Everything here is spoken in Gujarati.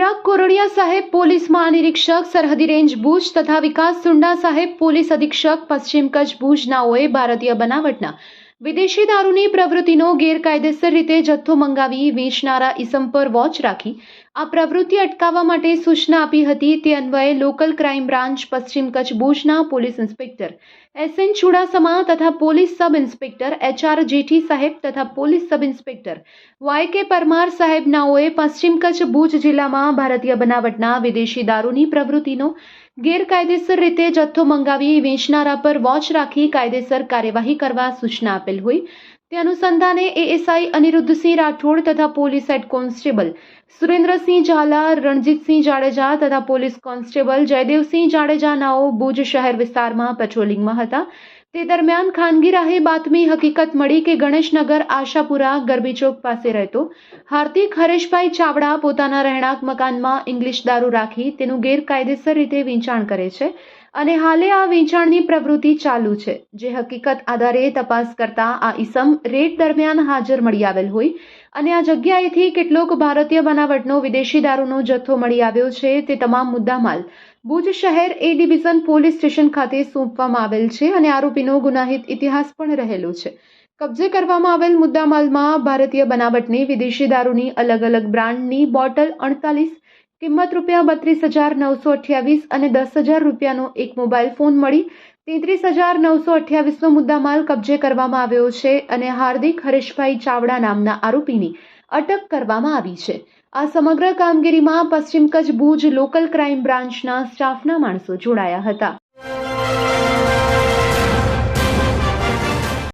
ચિરાગ કોરડિયા સાહેબ પોલીસ મહાનિરીક્ષક, સરહદી રેન્જ ભુજ તથા વિકાસ સુંડા સાહેબ પોલીસ અધિક્ષક, પશ્ચિમ કચ્છ ભુજનાઓએ ભારતીય બનાવટના વિદેશી દારૂની પ્રવૃત્તિનો ગેરકાયદેસર રીતે જથ્થો મંગાવી વેચનારા ઇસમ પર વોચ રાખી આ પ્રવૃત્તિ અટકાવવા માટે સૂચના આપી હતી તે અન્વયે લોકલ ક્રાઇમ બ્રાન્ચ પશ્ચિમ કચ્છ ભુજના police inspector S N Chudasama તથા police sub inspector H R Jethi સાહેબ તથા પોલીસ સબ ઇન્સ્પેક્ટર વાય કે પરમાર સાહેબનાઓએ પશ્ચિમ કચ્છ ભુજ જિલ્લામાં ભારતીય બનાવટના વિદેશી દારૂની પ્રવૃત્તિનો ગેરકાયદેસર રીતે જથ્થો મંગાવી વેચનારા પર વોચ રાખી કાયદેસર કાર્યવાહી કરવા સૂચના આપેલ હોય તે અનુસંધાને એએસઆઈ અનિરુદ્ધસિંહ રાઠોડ તથા police head constable Surendrasinh Zala, Ranjitsinh Jadeja તથા પોલીસ કોન્સ્ટેબલ જયદેવસિંહ જાડેજાનાઓ ભુજ શહેર વિસ્તારમાં પેટ્રોલિંગમાં હતા. તે દરમિયાન ખાનગી રાહે બાતમી હકીકત મળી કે ગણેશનગર આશાપુરા ગરબી ચોક પાસે રહેતો હાર્દિક હરેશભાઈ ચાવડા પોતાના રહેણાંક મકાનમાં ઇંગ્લિશ દારૂ રાખી તેનું ગેરકાયદેસર રીતે વેચાણ કરે છે. અને હાલે આ વેચાણની પ્રવૃત્તિ ચાલુ છે. જે હકીકત આધારે તપાસ કરતા આ ઈસમ રેડ દરમિયાન હાજર મળી આવેલ હોય અને આ જગ્યાએથી કેટલોક ભારતીય બનાવટનો વિદેશી દારૂનો જથ્થો મળી આવ્યો છે તે તમામ મુદ્દામાલ ભુજ શહેર એ ડિવિઝન પોલીસ સ્ટેશન ખાતે સોંપવામાં આવેલ છે અને આરોપીનો ગુનાહિત ઇતિહાસ પણ રહેલો છે. કબજે કરવામાં આવેલ મુદ્દામાલમાં ભારતીય બનાવટની વિદેશી દારૂની અલગ અલગ બ્રાન્ડની બોટલ અડતાલીસ કિંમત રૂપિયા બત્રીસ હજાર નવસો અઠ્યાવીસ અને દસ હજાર રૂપિયાનો એક મોબાઈલ ફોન મળી. તેત્રીસ હજાર નવસો અઠ્યાવીસનો મુદ્દામાલ કબજે કરવામાં આવ્યો છે અને હાર્દિક હરેશભાઈ ચાવડા નામના આરોપીની અટક કરવામાં આવી છે. આ સમગ્ર કામગીરીમાં પશ્ચિમ કચ્છ ભુજ લોકલ ક્રાઇમ બ્રાન્ચના સ્ટાફના માણસો જોડાયા હતા.